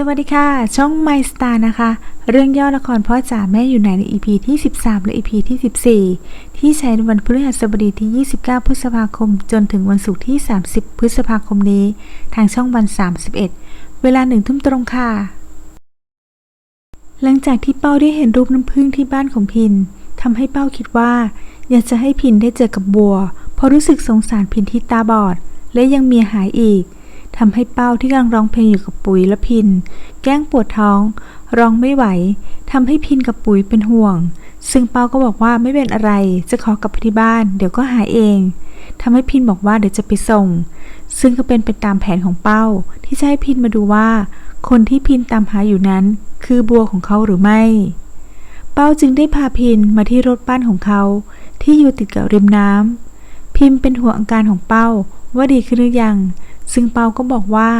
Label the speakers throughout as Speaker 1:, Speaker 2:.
Speaker 1: สวัสดีค่ะ ช่อง My Star นะคะ เรื่องย่อละครพ่อจ๋าแม่อยู่ไหนใน EP ที่ 13 และ EP ที่ 14 ที่ใช้ในวันพฤหัสบดีที่ 29 พฤษภาคม จนถึงวันศุกร์ที่ 30 พฤษภาคมนี้ ทางช่องวัน 31 เวลาหนึ่งทุ่มตรงค่ะ หลังจากที่เป้าได้เห็นรูปน้ำผึ้งที่บ้านของพินทำให้เป้าคิดว่า อยากจะให้พินได้เจอกับบัว เพราะรู้สึกสงสารพินที่ตาบอด และยังเมียหายอีก ทำให้เป้าที่กำลังร้องเพลงอยู่กับปุ๋ยและพิน แกล้งปวดท้อง ร้องไม่ไหวทำให้พินกับปุ๋ยเป็นห่วง ซึ่งเป้าก็บอกว่าไม่เป็นอะไร จะขอกลับไปที่บ้าน เดี๋ยวก็หายเองทำให้พินบอกว่าเดี๋ยวจะไปส่ง ซึ่งก็เป็นไปตามแผนของเป้า ที่จะให้พินมาดูว่า คนที่พินตามหาอยู่นั้น คือบัวของเขาหรือไม่ เป้าจึงได้พาพินมาที่รถบ้านของเขา ที่อยู่ติดกับริมน้ำพิมเป็นห่วงอาการของเป้าว่าดีขึ้นหรือยัง ซึ่งเป้าก็บอกว่า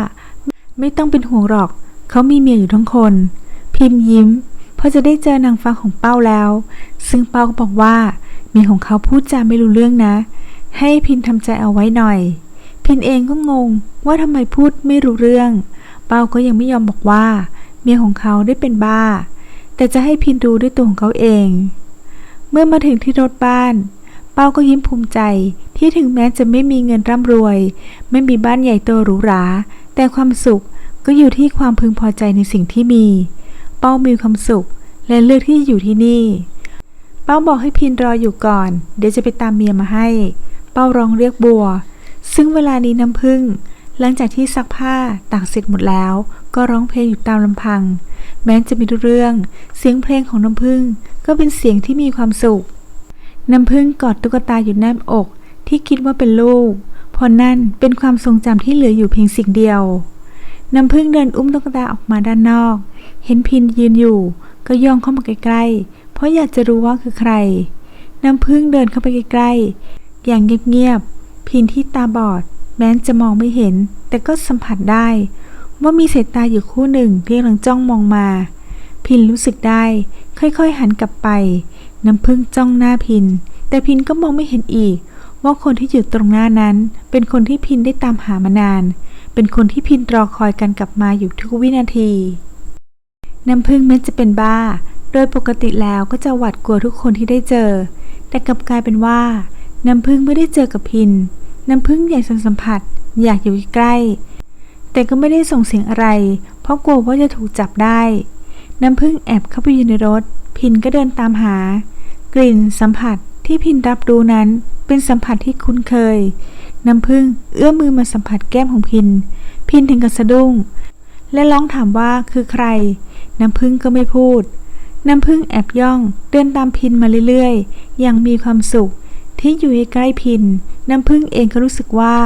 Speaker 1: ไม่ต้องเป็นห่วงหรอก เขามีเมียอยู่ทั้งคน พิมยิ้ม เพราะจะได้เจอนางฟ้าของเป้าแล้ว ซึ่งเป้าก็บอกว่าเมียของเขาพูดจาไม่รู้เรื่องนะ ให้พินทำใจเอาไว้หน่อย พินเองก็งงว่าทำไมพูดไม่รู้เรื่อง เป้าก็ยังไม่ยอมบอกว่า เมียของเขาได้เป็นบ้า แต่จะให้พินดูด้วยตัวของเขาเอง เมื่อมาถึงที่รถบ้าน เป้าก็ยิ้มภูมิใจ ที่ถึงแม้จะไม่มีเงินร่ำรวย ไม่มีบ้านใหญ่โตหรูหรา แต่ความสุขก็อยู่ที่ความพึงพอใจในสิ่งที่มี เป้ามีความสุข และเลือกที่จะอยู่ที่นี่ เป้าบอกให้พินรออยู่ก่อน เดี๋ยวจะไปตามเมียมาให้ เป้าร้องเรียกบัว ซึ่งเวลานี้น้ำพึ่ง หลังจากที่ซักผ้าตากเสร็จหมดแล้ว ก็ร้องเพลงอยู่ตามลำพัง แม้จะไมีรู้เรื่อง เสียงเพลงของน้ำพึ่งก็เป็นเสียงที่มีความสุขน้ำพึ่งกอดตุ๊กตาอยู่แนบอก ที่คิดว่าเป็นลูกเพราะนั่นเป็นความทรงจำที่เหลืออยู่เพียงสิ่งเดียว น้ำพึ่งเดินอุ้มตุ๊กตาออกมาด้านนอก เห็นพินยืนอยู่ ก็ย่องเข้ามาใกล้ๆ เพราะอยากจะรู้ว่าคือใคร น้ำพึ่งเดินเข้าไปใกล้ๆ อย่างเงียบๆ พินที่ตาบอด แม้จะมองไม่เห็น แต่ก็สัมผัสได้ ว่ามีสายตาอยู่คู่หนึ่งที่กำลังจ้องมองมา พินรู้สึกได้ ค่อยๆ หันกลับไป น้ำพึ่งจ้องหน้าพิน แต่พินก็มองไม่เห็นอีก ว่าคนที่อยู่ตรงหน้านั้น เป็นคนที่พินได้ตามหามานาน เป็นคนที่พินรอคอยกันกลับมาอยู่ทุกวินาที น้ำพึ่งแม้จะเป็นบ้า โดยปกติแล้วก็จะหวาดกลัวทุกคนที่ได้เจอ แต่กลับกลายเป็นว่า น้ำพึ่งไม่ได้เจอกับพิน น้ำพึ่งอยากสัมผัส อยากอยู่ใกล้ แต่ก็ไม่ได้ส่งเสียงอะไร เพราะกลัวว่าจะถูกจับได้ น้ำพึ่งแอบเข้าไปอยู่ในรถ พินก็เดินตามหา กลิ่นสัมผัสที่พินรับรู้นั้น เป็นสัมผัสที่คุ้นเคย น้ำพึ่งเอื้อมมือมาสัมผัสแก้มของพิน พินถึงกับสะดุ้ง และร้องถามว่าคือใคร น้ำพึ่งก็ไม่พูด น้ำพึ่งแอบย่องเดินตามพินมาเรื่อยๆ อย่างมีความสุข ที่อยู่ใกล้พิน น้ำพึ่งเองก็รู้สึกว่า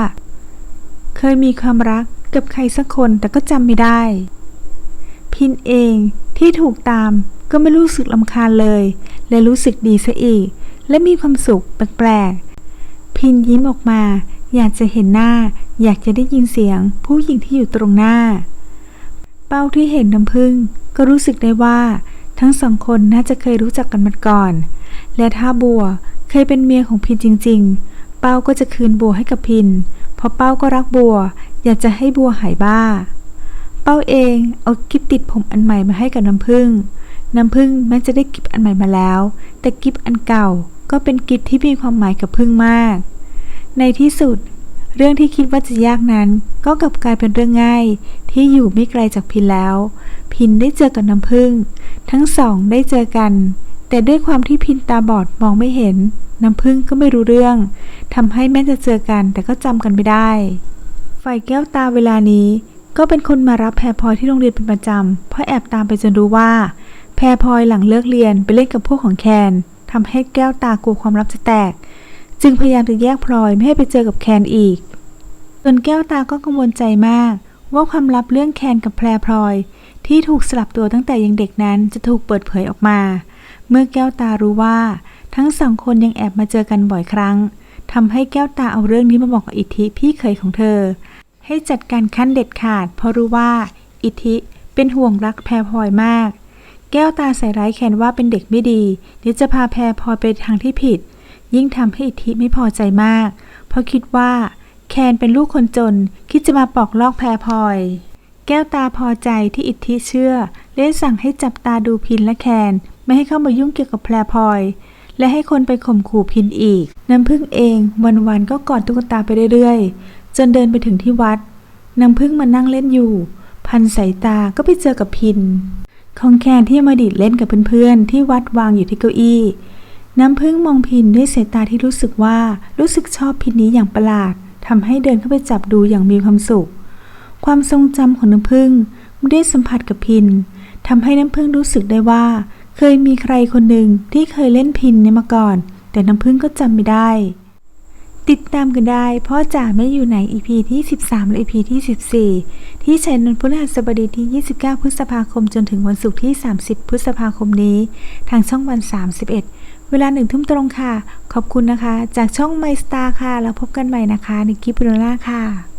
Speaker 1: เคยมีความรักกับใครสักคนแต่ก็จำไม่ได้ พินเองที่ถูกตามก็ไม่รู้สึกลำคาญเลย และรู้สึกดีซะอีก และมีความสุขแปลกๆ พินยิ้มออกมา อยากจะเห็นหน้า อยากจะได้ยินเสียง ผู้หญิงที่อยู่ตรงหน้า เป้าที่เห็นน้ำพึ่ง ก็รู้สึกได้ว่า ทั้งสองคนน่าจะเคยรู้จักกันมาก่อน และถ้าบัวเคยเป็นเมียของพินจริง ๆ เป้าก็จะคืนบัวให้กับพิน เพราะเป้าก็รักบัว อยากจะให้บัวหายบ้า เป้าเองเอากิฟติดผมอันใหม่มาให้กับน้ำพึ่งน้ำพึ่งแม้จะได้กิฟอันใหม่มาแล้ว แต่กิฟอันเก่า ก็เป็นกิฟที่มีความหมายกับพึ่งมาก ในที่สุด เรื่องที่คิดว่าจะยากนั้น ก็กลับกลายเป็นเรื่องง่าย ที่อยู่ไม่ไกลจากพินแล้ว พินได้เจอกับน้ำพึ่ง ทั้งสองได้เจอกัน แต่ด้วยความที่พินตาบอดมองไม่เห็น น้ำพึ่งก็ไม่รู้เรื่องทำให้แม้จะเจอกันแต่ก็จำกันไม่ได้ ฝ่ายแก้วตาเวลานี้ก็เป็นคนมารับแพรพลอยที่โรงเรียนเป็นประจำเพราะแอบตามไปจนรู้ว่า แพรพลอยหลังเลิกเรียนไปเล่นกับพวกของแคน ทำให้แก้วตากลัวความลับจะแตก จึงพยายามจะแยกพลอยไม่ให้ไปเจอกับแคนอีก ส่วนแก้วตาก็กังวลใจมาก ว่าความลับเรื่องแคนกับแพรพลอย ที่ถูกสลับตัวตั้งแต่ยังเด็กนั้นจะถูกเปิดเผยออกมา เมื่อแก้วตารู้ว่า ทั้งสองคนยังแอบมาเจอกันบ่อยครั้งทำให้แก้วตาเอาเรื่องนี้มาบอกกับอิทธิพี่เคยของเธอ ให้จัดการขั้นเด็ดขาด เพราะรู้ว่า อิทธิเป็นห่วงรักแพรพลอยมาก แก้วตาใส่ร้ายแคนว่าเป็นเด็กไม่ดีเดี๋ยวจะพาแพรพลอยไปทางที่ผิด ยิ่งทำให้อิทธิไม่พอใจมาก เพราะคิดว่า แคนเป็นลูกคนจน คิดจะมาปอกลอกแพรพลอย แก้วตาพอใจที่อิทธิเชื่อและสั่งให้จับตาดูพินและแคน ไม่ให้เข้ามายุ่งเกี่ยวกับแพรพลอย และให้คนไปข่มขู่พินอีก น้ำพึ่งเองวันๆก็กอดตุ๊กตาไปเรื่อยๆ จนเดินไปถึงที่วัด น้ำพึ่งมานั่งเล่นอยู่ พันสายตาก็ไปเจอกับพิน ของแคนที่มาดิดเล่นกับเพื่อนๆ ที่วัดวางอยู่ที่เก้าอี้ น้ำพึ่งมองพินด้วยสายตาที่รู้สึกว่ารู้สึกชอบพินนี้อย่างประหลาดทำให้เดินเข้าไปจับดูอย่างมีความสุข ความทรงจำของน้ำพึ่งไม่ได้สัมผัสกับพินทำให้น้ำพึ่งรู้สึกได้ว่า เคยมีใครคนหนึ่งที่เคยเล่นพินเนี่ยมาก่อน แต่น้ำพึ่งก็จำไม่ได้ ติดตามกันได้เพราะจ่าไม่อยู่ไหน EP ที่ 13 และ EP ที่ 14 ที่ใช้นันพฤหัสบดีที่ 29 พฤษภาคมจนถึงวันศุกร์ที่ 30 พฤษภาคมนี้ ทางช่องวัน 31 เวลาหนึ่งทุ่มตรงค่ะ ขอบคุณนะคะ จากช่องไมสตาร์ค่ะ แล้วพบกันใหม่นะคะในคลิปโอหน้าค่ะ